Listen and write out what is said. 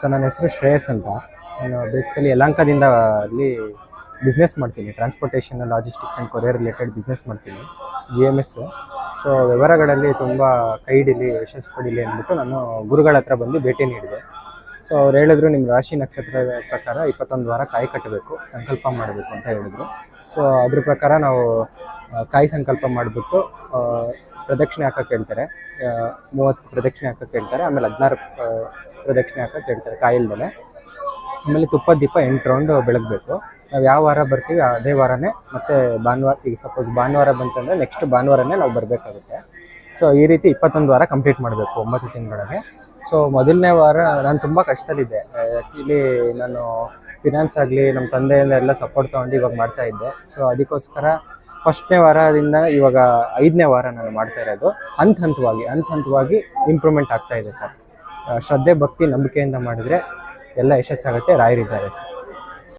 Sir ನನ್ನ ಹೆಸರು ಶ್ರೇಯಸ್ ಅಂತ. ನಾನು ಬೇಸಿಕಲಿ ಯಲಂಕದಿಂದ ಅಲ್ಲಿ ಬಿಸ್ನೆಸ್ ಮಾಡ್ತೀನಿ. Transportation logistics and courier related business ಮಾಡ್ತೀನಿ. ಜಿ ಎಂ ಎಸ್ ಸೊ ವ್ಯವಹಾರಗಳಲ್ಲಿ ತುಂಬ ಕೈಡಿಲಿ ಯಶಸ್ಸು ಪಡೀಲಿ ಅಂದ್ಬಿಟ್ಟು ನಾನು ಗುರುಗಳ ಹತ್ರ ಬಂದು ಭೇಟಿ ನೀಡಿದೆ. ಸೊ ಅವ್ರು ಹೇಳಿದ್ರು ನಿಮ್ಮ ರಾಶಿ ನಕ್ಷತ್ರದ ಪ್ರಕಾರ ಇಪ್ಪತ್ತೊಂದು ವಾರ ಕಾಯಿ ಕಟ್ಟಬೇಕು, ಸಂಕಲ್ಪ ಮಾಡಬೇಕು ಅಂತ ಹೇಳಿದ್ರು. ಸೊ ಅದ್ರ ಪ್ರಕಾರ ನಾವು ಕಾಯಿ ಸಂಕಲ್ಪ ಮಾಡಿಬಿಟ್ಟು ಪ್ರದಕ್ಷಿಣೆ ಹಾಕಕ್ಕೆ ಹೇಳ್ತಾರೆ. ಮೂವತ್ತು ಪ್ರದಕ್ಷಿಣೆ ಹಾಕಕ್ಕೆ ಹೇಳ್ತಾರೆ. ಆಮೇಲೆ ಹದಿನಾರು ಪ್ರದಕ್ಷಿಣೆ ಹಾಕಕ್ಕೆ ಹೇಳ್ತಾರೆ ಕಾಯಿಲ್ದಲೆ. ಆಮೇಲೆ ತುಪ್ಪ, ದೀಪ ಎಂಟು ರೌಂಡ್ ಬೆಳಗಬೇಕು. ನಾವು ಯಾವ ವಾರ ಬರ್ತೀವಿ ಅದೇ ವಾರನೇ. ಮತ್ತೆ ಭಾನುವಾರ, ಈಗ ಸಪೋಸ್ ಭಾನುವಾರ ಬಂತಂದ್ರೆ ನೆಕ್ಸ್ಟ್ ಭಾನುವಾರನೇ ನಾವು ಬರಬೇಕಾಗುತ್ತೆ. ಸೊ ಈ ರೀತಿ ಇಪ್ಪತ್ತೊಂದು ವಾರ ಕಂಪ್ಲೀಟ್ ಮಾಡಬೇಕು ಒಂಬತ್ತು ತಿಂಗಳೊಳಗೆ ಸೊ ಮೊದಲನೇ ವಾರ ನಾನು ತುಂಬ ಕಷ್ಟದಲ್ಲಿದ್ದೆ. ಆ್ಯಕ್ಚುಲಿ ನಾನು ಫಿನಾನ್ಸ್ ಆಗಲಿ ನಮ್ಮ ತಂದೆಯಿಂದ ಎಲ್ಲ ಸಪೋರ್ಟ್ ತೊಗೊಂಡು ಇವಾಗ ಮಾಡ್ತಾ ಇದ್ದೆ. ಸೊ ಅದಕ್ಕೋಸ್ಕರ ಫಸ್ಟ್ನೇ ವಾರದಿಂದ ಇವಾಗ ಐದನೇ ವಾರ ನಾನು ಮಾಡ್ತಾ ಇರೋದು. ಹಂತ ಹಂತವಾಗಿ ಹಂತ ಹಂತವಾಗಿ ಇಂಪ್ರೂವ್ಮೆಂಟ್ ಆಗ್ತಾ ಇದೆ ಸರ್. ಶ್ರದ್ಧೆ, ಭಕ್ತಿ, ನಂಬಿಕೆಯಿಂದ ಮಾಡಿದರೆ ಎಲ್ಲ ಯಶಸ್ಸಾಗುತ್ತೆ. ರಾಯರಿದ್ದಾರೆ ಸರ್.